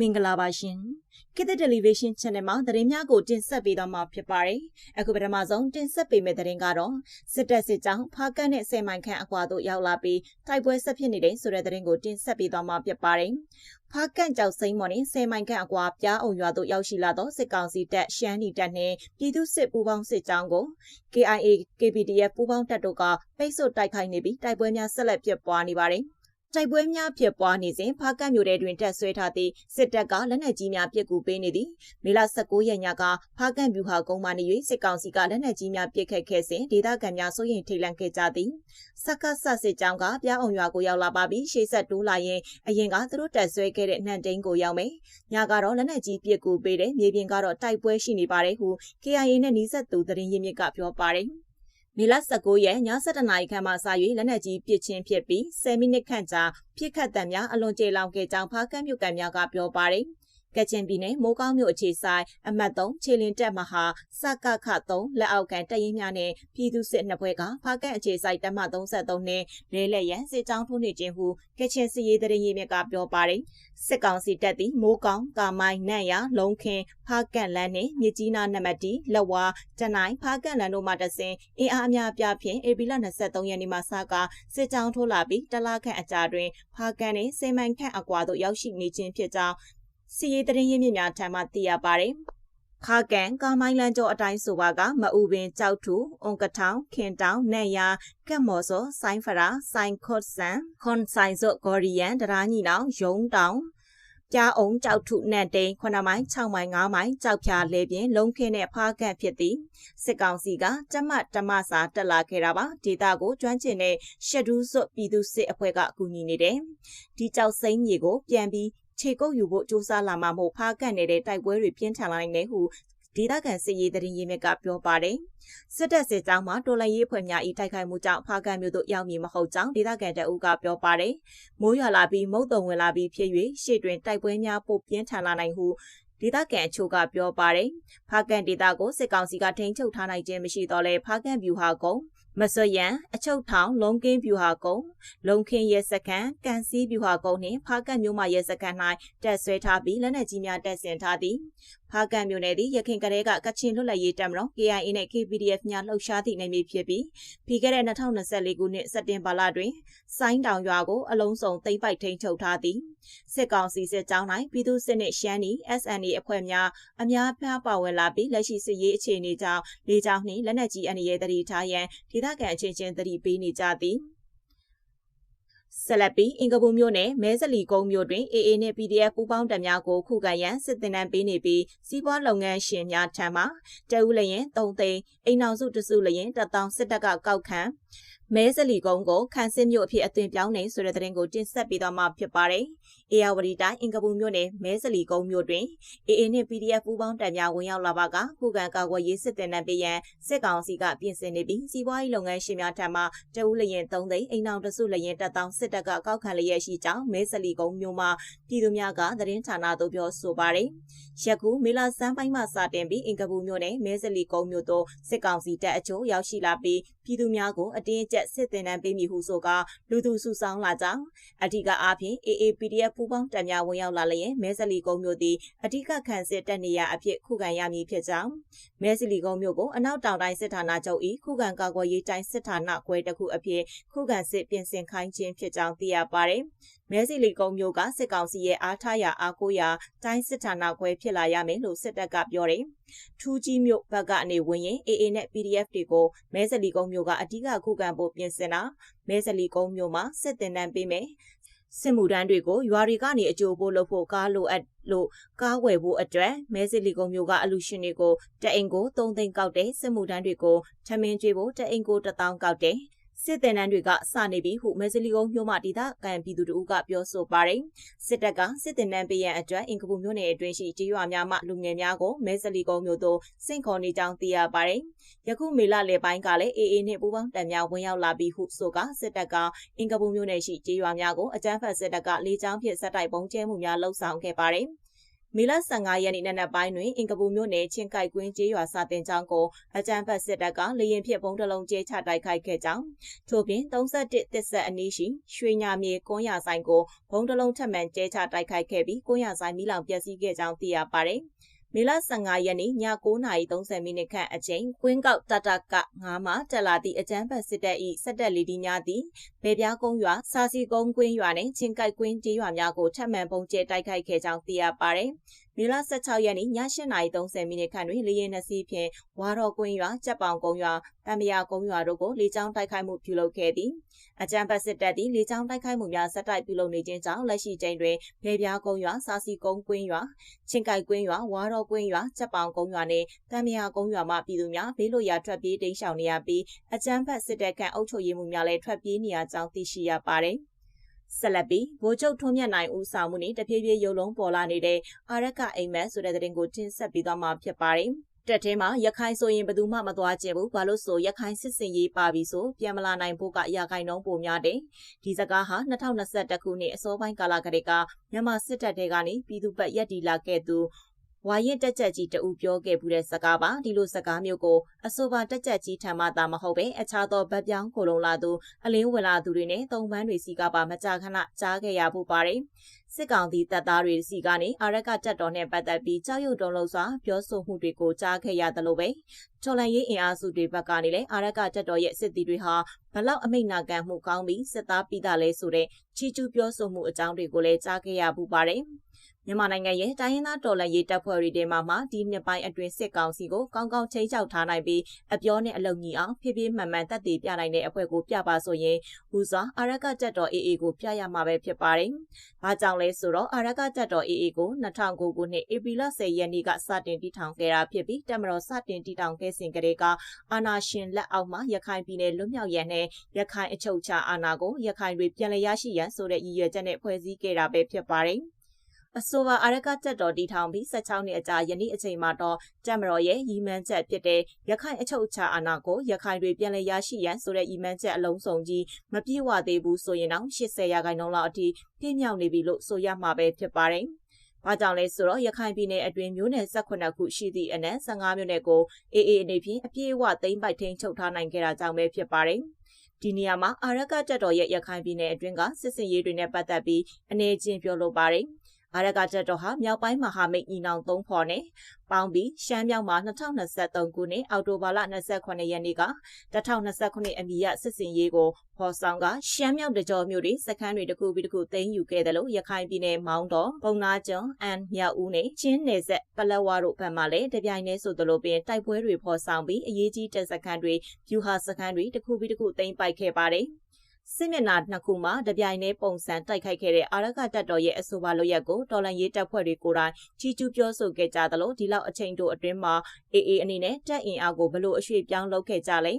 မင်္ဂလာပါရှင်ခေတ်သစ်တယ်လီဗီရှင်း channel မှာသတင်းများကိုတင်ဆက်ပေးသွားမှာဖြစ်ပါတယ်အခုပထမဆုံးတင်ဆက်ပေးမယ့်သတင်းကတော့စစ်တပ်စစ်ကြောင်းဖားကန့်နဲ့ဆယ်မိုင်ခန့်အကွာသို့ရောက်လာပြီးတိုက်ပွဲဆက်ဖြစ်နေတဲ့ဆိုတဲ့သတင်းကိုတင်ဆက်ပေးသွားမှာဖြစ်ပါတယ်ဖားကန့်ကြောက်စိမ်းမော်နဲ့ဆယ်မိုင်ခန့်အကွာပြားအောင်ရွာသို့ရောက်ရှိလာသောစစ်ကောင်စီတပ်ရှမ်းနီတပ်နှင့်ပြည်သူစစ်ပူးပေါင်းစစ်ကြောင်းကို KIA KPDF ပူးပေါင်းတပ်တို့ကပိတ်ဆို့တိုက်ခိုက်နေပြီးတိုက်ပွဲများဆက်လက်ဖြစ်ပွားနေပါတယ် တိုက်ပွဲများဖြစ်ပွားနေစဉ်ဖားကတ်မြို့ထဲတွင်တက်ဆွဲထားသည့်စစ်တပ်ကလက်နက်ကြီးများပစ်ကူပေးနေသည်မေလ19ရက်ညကဖားကတ်ဗျူဟာကုန်းမှနေ၍စစ်ကောင်စီကလက်နက်ကြီးများပစ်ခတ်ခဲ့စဉ်ဒေသခံများစိုးရိမ်ထိတ်လန့်ခဲ့ကြသည်စက္ကဆစစ်ကြောင်းကပြားအောင်ရွာကိုရောက်လာပါပြီးရှေ့ဆက်တိုးလာရင်အရင်ကသူတို့တက်ဆွဲခဲ့တဲ့နှံတိန်ကိုရောက်မယ်ညကတော့လက်နက်ကြီးပစ်ကူပေးတယ်မြေပြင်ကတော့တိုက်ပွဲရှိနေပါတယ်ဟု KIA နဲ့နှီးဆက်သူသတင်းရင်းမြစ်ကပြောပါတယ် မေလ19ရက်ည7:00နာရီခန့်မှစ၍လက်နက်ကြီးပစ်ချင်းဖြစ်ပြီး10မိနစ်ခန့်ကြာပြစ်ခတ်တံများအလွန်ကျေလောင်ခဲ့ကြောင်းဖားကန့်မြို့ကန်များကပြောပါတယ်။ ကချင်ပြည်နယ်မိုးကောင်းမြို့အခြေဆိုင်အမှတ်3ခြေလင်တက်မဟာစကခ3လက်အောက်ကန်တရင်များနဲ့ပြည်သူစစ်နှစ်ဘွဲကဖားကန့်အခြေဆိုင်တမ33နဲ့လဲလက်ရန်စစ်ကြောင်းထိုးနေခြင်းဟုကချင်စစ်ရေးတရင်ရေးမြစ်ကပြောပါတယ်စစ်ကောင်စီတပ်သည်မိုးကောင်းကာမိုင်းနန့်ရလုံခင်ဖားကန့်လန်းနှင့်မြကြီးနားနံပါတ်တီလက်ဝါတနိုင်ဖားကန့်လန်းတို့မှတဆင်အင်အားအများပြဖြင့်ဧပြီလ23ရက်နေ့မှစကစစ်ကြောင်းထိုးလာပြီးတလခန့်အကြာတွင်ဖားကန့်နှင့်စေမိုင်ခန့်အကွာသို့ရောက်ရှိနေခြင်းဖြစ်ကြောင်း စီရေးတရင်ရင်းမြစ်များထံမှသိရပါသည်ခါကန်ကာမိုင်းလန်ကျော်အတိုင်းဆိုပါကမအူပင်ကြောက်ထူအုံကထောင်ခင်တောင်နန့်ယာကက်မော်စောဆိုင်းဖရာဆိုင်းခော့ဆန်ခွန်ဆိုင်စော့ဂေါ်ရီယန်တရာညီနောင်ယုံတောင်ကြားအောင်ကြောက်ထုနတ်တိန်9မိုင်6မိုင်5မိုင်ကြောက်ဖြာလေပြင်းလုံးခင်းနဲ့ဖားကန့်ဖြစ်သည်စစ်ကောင်စီကတမတ်တမစာတက်လာခဲ့တာပါဒေတာကိုကျွမ်းကျင်တဲ့ရှက်ဒူးစွတ်ပြည်သူစစ်အဖွဲ့ကအကူအညီနေတယ်ဒီကြောက်စိမ့်မြေကိုပြန်ပြီး ခြေကုပ်ယူဖို့စ조사လာမှမို့ဖားကန့်နေတဲ့တိုက်ပွဲတွေပြင်းထန်လာနိုင်တယ်ဟုဒေသခံစစ်ရေးတရင်ရေးမြစ်ကပြောပါတယ်စစ်တပ်စစ်ကြောင်းမှာတော်လှန်ရေးအဖွဲ့များဤတိုက်ခိုက်မှုကြောင့်ဖားကန့်မြို့သို့ရောက်မည်မဟုတ်ကြောင်းဒေသခံတအုပ်ကပြောပါတယ်မိုးရွာလာပြီးမုတ်တုံဝင်လာပြီးဖြစ်၍ရှေ့တွင်တိုက်ပွဲများပိုပြင်းထန်လာနိုင်ဟုဒေသခံအချို့ကပြောပါတယ်။ဖားကန်ဒေသကိုစစ်ကောင်စီကထိန်းချုပ်ထားနိုင်ခြင်းမရှိတော့လဲဖားကန်ဗျူဟာကုန်း မဆွရန်အချုပ်ထောင်လုံကင်းဗျူဟာကုန်းလုံခင်းရဲစခန်းကန်စီဗျူဟာကုန်းနှင့်ဖားကတ်မြို့မှရဲစခန်း၌တက်ဆွဲထားပြီးလက်နက်ကြီးများတက်ဆင်ထားသည် ဖားကတ်မြို့နယ်သည်ရခိုင်ကလေးကကချင်လွတ်လပ်ရေးတပ်မတော် KIA နှင့် KPDF များလှုပ်ရှားသည့်နယ်မြေဖြစ်ပြီးပြီးခဲ့တဲ့2024ခုနှစ်စက်တင်ဘာလတွင်ဆိုင်းတောင်ရွာကိုအလုံးစုံသိမ်းပိုက်ထိန်းချုပ်ထားသည်စစ်ကောင်စီစစ်ကြောင်း၌ပြည်သူစစ်နှင့်ရှမ်းနီ SNA အဖွဲ့များအများပြားပါဝင်လာပြီးလက်ရှိစစ်ရေးအခြေအနေကြောင့်လေကြောင်းနှင့်လက်နက်ကြီးအန္တရာယ်တတိထားရန်ဒေသခံအချင်းချင်းတတိပေးနေကြသည် ဆက်လက်ပြီးအင်္ဂပူမြို့နယ်မဲစလီကုန်းမြို့တွင် AA နှင့် PDF ပူးပေါင်းတပ်များကိုခုခံရန်စစ်တင်တန်းပေးနေပြီးစီးပွားလုပ်ငန်းရှင်များထံမှတအူးလျင်3သိန်းအိမ်အောင်စုတစုလျင်1000စစ်တပ်ကကောက်ခံမဲစလီကုန်းကိုခန်းစင်းမြို့အဖြစ်အသွင်ပြောင်းနေဆိုတဲ့သတင်းကိုတင်ဆက်ပေးသွားမှာဖြစ်ပါတယ်။အေယာဝတီတိုင်းအင်ကပူမြို့နယ်မဲစလီကုန်းမြို့တွင် AA နှင့် PDF ပူးပေါင်းတပ်များဝင်ရောက်လာပါကခုခံကာကွယ်ရေးစစ်တင်တန်းပေးရန်စစ်ကောင်စီကပြင်ဆင်နေပြီးစီးပွားရေးလုပ်ငန်းရှင်များထံမှတအူးလျင်3သိန်းအိမ်အောင်တစုလျင်1000စစ်တပ်ကကောက်ခံလျက်ရှိကြောင်းမဲစလီကုန်းမြို့မှာပြည်သူများကသတင်းဌာနသို့ပြောဆိုပါတယ်။ယခုမေလစမ်းပိုင်းမှစတင်ပြီးအင်ကပူမြို့နယ်မဲစလီကုန်းမြို့သို့စစ်ကောင်စီတပ်အချို့ရောက်ရှိလာပြီး ပြည်သူများကိုအတင်းအကျပ်စစ်တင်တန်းပေးမည်ဟုဆိုကလူသူစုဆောင်းလာကြောင်းအဓိကအားဖြင့် AAPDF ပူးပေါင်းတပ်များဝင်ရောက်လာလျင်မဲစလီကုန်းမြို့သည်အဓိကခံစစ်တပ်နေရာအဖြစ်ခုခံရမည်ဖြစ်ကြောင်းမဲစလီကုန်းမြို့ကိုအနောက်တောင်တိုင်းစစ်ဌာနချုပ်၏ခုခံကာကွယ်ရေးတိုင်းစစ်ဌာနခွဲတစ်ခုအဖြစ်ခုခံစစ်ပြင်ဆင်ခိုင်းခြင်းဖြစ်ကြောင်းသိရပါတယ် မဲစီလီကုန်းမျိုးကစစ်ကောင်စီရဲ့အားထားရာအားကိုးရာတိုင်းစစ်ဌာနခွဲဖြစ်လာရမယ်လို့စစ်တပ်ကပြောတယ်။ထူးကြီးမျိုးဘက်ကနေဝင်ရင် AA နဲ့ PDF တွေကိုမဲစလီကုန်းမျိုးကအဓိကခုခံဖို့ပြင်ဆင်တာမဲစလီကုန်းမျိုးမှာစစ်တင်တန်းပေးမယ်။စစ်မှုထမ်းတွေကိုရွာတွေကနေအကျိုးပို့လုပ်ဖို့ကားလိုအပ်လို့ကားဝယ်ဖို့အတွက်မဲစစ်လီကုံမျိုးကအလူရှင်တွေကိုတအိမ်ကို3သိန်းကောက်တဲ့စစ်မှုထမ်းတွေကိုထမင်းကျွေးဖို့တအိမ်ကို1000ကောက်တဲ့ စစ်တပ်နန်းတွေကစနေပြီဟုမဲဇလီကုန်းမြို့မှဒေသခံပြည်သူတို့ကပြောဆိုပါတယ်စစ်တပ်ကစစ်တပ်နန်းပေးရန်အတွက်အင်ကပူမြို့နယ်အတွင်းရှိကြေးရွာများမှလူငယ်များကိုမဲဇလီကုန်းမြို့သို့စင့်ခေါ်နေကြောင်းသိရပါတယ်ယခုမေလလယ်ပိုင်းကလည်းအေအေနှင့်ပူးပေါင်းတပ်များဝင်ရောက်လာပြီးဟုဆိုကစစ်တပ်ကအင်ကပူမြို့နယ်ရှိကြေးရွာများကိုအကြမ်းဖက်စစ်တပ်ကလေကြောင်းဖြင့်ဆက်တိုက်ပုံကျဲမှုများလှုပ်ဆောင်ခဲ့ပါတယ် မမေလ15ရက်နေ့နံနက်ပိုင်းတွင်အင်ကပူမြို့နယ်ချင်းကိုက်ကွင်းကျေးရွာစာတင်ကျောင်းကိုအကြမ်းဖက်စစ်တပ်ကလေရင်ဖြစ်ဘုံတလုံးကျဲချတိုက်ခိုက်ခဲ့ကြောင်းထို့ပြင်31တစ်ဆက်အနီးရှိရွှေညာမြေကွန်းရဆိုင်ကိုဘုံတလုံးထပ်မံကျဲချတိုက်ခိုက်ခဲ့ပြီးကွန်းရဆိုင်မိလောင်ပျက်စီးခဲ့ကြောင်းသိရပါတယ်။ မေလ15ရက်နေ့ည9:30မိနစ်ခန့်အချိန်ကွင်းကောက်တတက9မှာတက်လာသည့်အကြမ်းဖက်စစ်တပ်၏စက်တက်လီဒီများသည်ဘေပြားကုန်းရွာစာစီကုန်းကွင်းရွာနှင့်ချင်းကိုက်ကွင်းကျေးရွာများကိုထပ်မံပုံကျဲတိုက်ခိုက်ခဲ့ကြောင်းသိရပါသည် မေလ16ရက်နေ့ည8:30မိနစ်ခန့်တွင်လေရင်နှစီးဖြင့်ဝါတော်ကွင်းရွာကြက်ပောင်ကုန်းရွာတမယာကုန်းရွာတို့ကိုလေကြောင်းတိုက်ခိုက်မှုပြုလုပ်ခဲ့သည်အကြံပတ်စစ်တပ်သည်လေကြောင်းတိုက်ခိုက်မှုများဆက်တိုက်ပြုလုပ်နေခြင်းကြောင့်လက်ရှိချိန်တွင်လေပြားကုန်းရွာစာစီကုန်းကွင်းရွာချင်းကိုက်ကွင်းရွာဝါတော်ကွင်းရွာကြက်ပောင်ကုန်းရွာနှင့်တမယာကုန်းရွာမှပြည်သူများဘေးလွတ်ရာထွက်ပြေးတိမ်းရှောင်နေရပြီးအကြံဖတ်စစ်တပ်ကအုပ်ချုပ်ရေးမှုများလည်းထွက်ပြေးနေရကြောင်းသိရှိရပါတယ် ဆက်လက်ပြီးဗိုလ်ချုပ်ထွန်းမြတ်နိုင်ဦးဆောင်မှုနဲ့တဖြည်းဖြည်းရုပ်လုံးပေါ်လာနေတဲ့အာရကအိမ်မက်ဆိုတဲ့တဲ့တင်ကိုတင်ဆက်ပေးသွားမှာဖြစ်ပါတယ်။တက်ထဲမှာရခိုင်ဆိုရင်ဘယ်သူမှမသွားကျင်ဘူးဘာလို့ဆိုရခိုင်စစ်စင်ရေးပါပြီဆိုပြန်မလာနိုင်ဖို့ကရာခိုင်နှုန်းပိုများတယ်ဒီစကားဟာ2021ခုနှစ်အစောပိုင်းကာလကတည်းကမြန်မာစစ်တပ်တွေကနေပြည်သူ့ဘက်ရက်တီလာခဲ့သူ ဝါရင်တက်ကြက်ကြီးတဦးပြောခဲ့မှုတဲ့စကားပါဒီလိုစကားမျိုးကိုအဆိုပါတက်ကြက်ကြီးထံမှသာမဟုတ်ပဲအခြားသောဗတ်ပြောင်းကိုလုံလာသူအလင်းဝင်လာသူတွေနဲ့တုံပန်းတွေစီကပါမကြာခဏကြားခဲ့ရဖို့ပါတယ်စစ်ကောင်စီတပ်သားတွေစီကနေအာရကတက်တော်နဲ့ပတ်သက်ပြီးကြောက်ရွံ့တုံလို့စွာပြောဆိုမှုတွေကိုကြားခဲ့ရတယ်လို့ပဲတော်လန်ရေးအင်အားစုတွေဘက်ကနေလည်းအာရကတက်တော်ရဲ့စစ်တီတွေဟာဘလောက်အမိတ်နာခံမှုကောင်းပြီးစစ်သားပြီးသားလဲဆိုတဲ့ချီကျူးပြောဆိုမှုအကြောင်းတွေကိုလည်းကြားခဲ့ရပူပါတယ်။ မြန်မာနိုင်ငံရဲ့တိုင်းရင်းသားတော်လှန်ရေးတပ်ဖွဲ့တွေထဲမှာမှဒီနှစ်ပိုင်းအတွင်းစစ်ကောင်စီကိုကောင်းကောင်းချိန်ချောက်ထားနိုင်ပြီးအပြောနဲ့အလုံကြီးအောင်ဖြည်းဖြည်းမှန်မှန်တက်တည်ပြနိုင်တဲ့အဖွဲ့ကိုပြပါဆိုရင်ဦးစွာအာရကတပ်တော် AA ကိုပြရမှာပဲဖြစ်ပါတယ်။ဘာကြောင့်လဲဆိုတော့အာရကတပ်တော် AA ကို2009ခုနှစ်ဧပြီလ10ရက်နေ့ကစတင်တည်ထောင်ခဲ့တာဖြစ်ပြီးတပ်မတော်စတင်တည်ထောင်ခဲ့စဉ်ကတည်းကအာဏာရှင်လက်အောက်မှာရခိုင်ပြည်နယ်လွတ်မြောက်ရန်နဲ့ရခိုင်အချုပ်အခြာအာဏာကိုရခိုင်တွေပြန်လည်ရရှိရန်ဆိုတဲ့ရည်ရွယ်ချက်နဲ့ဖွဲ့စည်းခဲ့တာပဲဖြစ်ပါတယ်။ အဆိုပါအာရကတက်တော်တီထောင်ပြီး16နှစ်အကြာယနေ့အချိန်မှာတော့တက်မတော်ရဲ့ရီမန်းချက်ဖြစ်တဲ့ရခိုင်အချုပ်အခြာအာဏာကိုရခိုင်တွေပြန်လည်ရရှိရန်ဆိုတဲ့ရီမန်းချက်အလုံးစုံကြီးမပြည့်ဝသေးဘူးဆိုရင်တော့80ရာခိုင်နှုန်းလောက်အထိပြည့်မြောက်နေပြီလို့ဆိုရမှာပဲဖြစ်ပါတယ်။ဘာကြောင့်လဲဆိုတော့ရခိုင်ပြည်နယ်အတွင်းမြို့နယ်18ခုရှိသည့်အနက်15မြို့နယ်ကိုအေအေအနေဖြင့်အပြည့်အဝသိမ်းပိုက်ထိန်းချုပ်ထားနိုင်ခဲ့တာကြောင့်ပဲဖြစ်ပါတယ်။ဒီနေရာမှာအာရကတက်တော်ရဲ့ရခိုင်ပြည်နယ်အတွင်းကစစ်စင်ရေးတွေနဲ့ပတ်သက်ပြီးအနေချင်းပြောလိုပါတယ်။ အာရကတက်တော်ဟာမြောက်ပိုင်းမဟာမိတ်ညီနောင်သုံးဖော်နဲ့ပေါင်းပြီးရှမ်းမြောက်မှာ2023ခုနှစ်အောက်တိုဘာလ28ရက်နေ့က2029အမီရစစ်စင်ရေးကိုဖော်ဆောင်ကရှမ်းမြောက်တကြောမျိုးတွေစခန်းတွေတစ်ခုပြီးတစ်ခုသိမ်းယူခဲ့တယ်လို့ရခိုင်ပြည်နယ်မောင်းတော်ပုံနာကျွန်းအန်မြောက်ဦးနဲ့ချင်းနယ်ဆက်ပလက်ဝတို့ဘက်မှလည်းတပြိုင်တည်းဆိုသလိုပင်တိုက်ပွဲတွေဖော်ဆောင်ပြီးအရေးကြီးတပ်စခန်းတွေဖြူဟာစခန်းတွေတစ်ခုပြီးတစ်ခုသိမ်းပိုက်ခဲ့ပါတယ်။ စစ်မျက်နှာနှစ်ခုမှာတပြိုင်တည်းပုံစံတိုက်ခိုက်ခဲ့တဲ့အာရကတပ်တော်ရဲ့အဆိုပါလုပ်ရက်ကိုတော်လန်ရေးတပ်ဖွဲ့တွေကိုယ်တိုင်ကြီးကျူးပြောဆိုခဲ့ကြသလိုဒီလောက်အချိန်တိုအတွင်းမှာအေအေအနေနဲ့တပ်အင်အားကိုဘလို့အရွှေ့ပြောင်းလုပ်ခဲ့ကြလဲ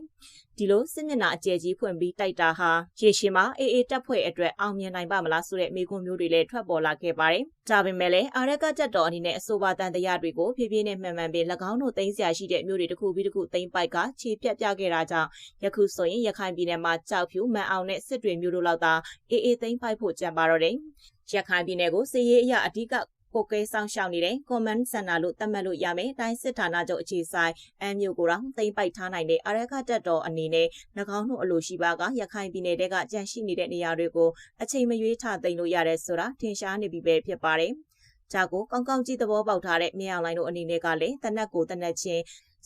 ဒီလိုစစ်မျက်နှာအကျယ်ကြီးဖွင့်ပြီးတိုက်တာဟာရေရှည်မှာအေအေတပ်ဖွဲ့အတွက်အောင်မြင်နိုင်ပါမလားဆိုတဲ့မေးခွန်းမျိုးတွေလည်းထွက်ပေါ်လာခဲ့ပါတယ်။ဒါပေမဲ့လည်းအာရကတပ်တော်အနေနဲ့အဆိုပါတန်တရားတွေကိုဖြည်းဖြည်းနဲ့မှန်မှန်ပင်၎င်းတို့သိမ်းဆရာရှိတဲ့မျိုးတွေတစ်ခုပြီးတစ်ခုသိမ်းပိုက်ကခြေပြတ်ပြခဲ့တာကြောင့်ယခုဆိုရင်ရခိုင်ပြည်နယ်မှာကြောက်ဖြူမန်အောင်နဲ့စစ်တွေမျိုးတို့လောက်သာအေအေသိမ်းပိုက်ဖို့ကြံပါတော့တယ်။ရခိုင်ပြည်နယ်ကိုစစ်ရေးအရာအဓိကကိုကဲဆောင်ရှောက်နေတဲ့ command center လို့သတ်မှတ်လို့ရမယ်။တိုင်းစစ်ဌာနချုပ်အခြေဆိုင်အမ်းမြို့ကိုတော့သိမ်းပိုက်ထားနိုင်တဲ့အာရခတက်တော်အနေနဲ့၎င်းတို့အလိုရှိပါကရခိုင်ပြည်နယ်တဲကကြန့်ရှိနေတဲ့နေရာတွေကိုအချိန်မရွေးထသိမ်းလို့ရတယ်ဆိုတာထင်ရှားနေပြီပဲဖြစ်ပါတယ်။ဂျာကိုကောင်းကောင်းကြည့်သဘောပေါက်ထားတဲ့မြေအောင်လိုင်းတို့အနေနဲ့ကလည်းတနက်ကိုတနက်ချင်း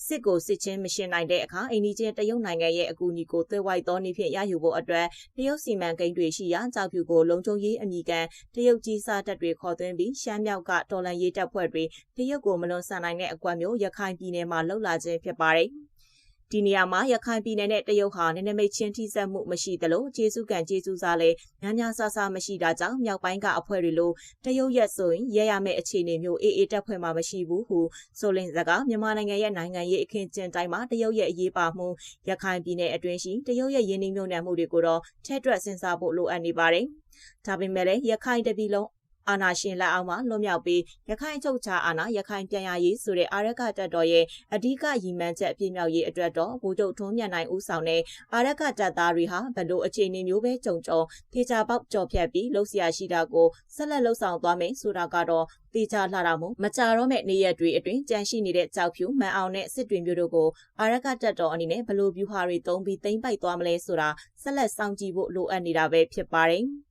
စစ်ကိုစစ်ချင်းမရှင်နိုင်တဲ့အခါအိန္ဒိချင်းတရုတ်နိုင်ငံရဲ့အကူအညီကိုသွေးဝိုက်သောနည်းဖြင့်ရယူဖို့အတွက်တရုတ်စီမံကိန်းတွေရှိရာကြောက်ဖြူကိုလုံခြုံရေးအမိကန်တရုတ်ကြီးစားတပ်တွေခေါ်သွင်းပြီးရှမ်းမြောက်ကတော်လန်ရေးတပ်ဖွဲ့တွေတရုတ်ကိုမလွန်ဆန်နိုင်တဲ့အကွက်မျိုးရခိုင်ပြည်နယ်မှာလှုပ်လာခြင်းဖြစ်ပါတယ်။ ဒီနေရာမှာရခိုင်ပြည်နယ်နဲ့တရုတ်ဟာနည်းနည်းမိတ်ချင်းထိစပ်မှုမရှိသလိုကျေးဇူးကံကျေးဇူးစားလည်းများများဆဆမရှိတာကြောင့်မြောက်ပိုင်းကအဖွဲ့တွေလိုတရုတ်ရက်ဆိုရင်ရဲရမယ့်အခြေအနေမျိုးအေးအေးတက်ဖွဲ့မှာမရှိဘူးဟုဆိုလင်စကားမြန်မာနိုင်ငံရဲ့နိုင်ငံရေးအခင်းကျင်းတိုင်းမှာတရုတ်ရဲ့အရေးပါမှုရခိုင်ပြည်နယ်အတွင်းရှိတရုတ်ရဲ့ရင်းနှီးမြှုပ်နှံမှုတွေကိုတော့ထဲတွက်စဉ်းစားဖို့လိုအပ်နေပါတယ်။ဒါပေမဲ့လည်းရခိုင်တပြည်လုံး အာဏာရှင်လက်အောက်မှာလွတ်မြောက်ပြီးရခိုင်ချုပ်ချာအာဏာရခိုင်ပြန်ရရေးဆိုတဲ့အာရကတပ်တော်ရဲ့အဓိကရည်မှန်းချက်အပြည့်မြောက်ရေးအတွက်တော့ဗိုလ်ချုပ်ထွန်းမြတ်နိုင်ဦးဆောင်တဲ့အာရကတပ်သားတွေဟာဘယ်လိုအခြေအနေမျိုးပဲကြုံကြုံထေချာပေါက်ကြော်ဖြတ်ပြီးလှုပ်ရှားရှိတာကိုဆက်လက်လှုပ်ဆောင်သွားမယ်ဆိုတာကတော့တေချာလှတာမို့မကြတော့မဲ့နေရက်တွေအတွင်းကြန့်ရှိနေတဲ့ကြောက်ဖြူမန်အောင်နဲ့စစ်တွင်မျိုးတို့ကိုအာရကတပ်တော်အနေနဲ့ဘယ်လိုဗျူဟာတွေသုံးပြီးသိမ့်ပိုက်သွားမလဲဆိုတာဆက်လက်စောင့်ကြည့်ဖို့လိုအပ်နေတာပဲဖြစ်ပါတယ်။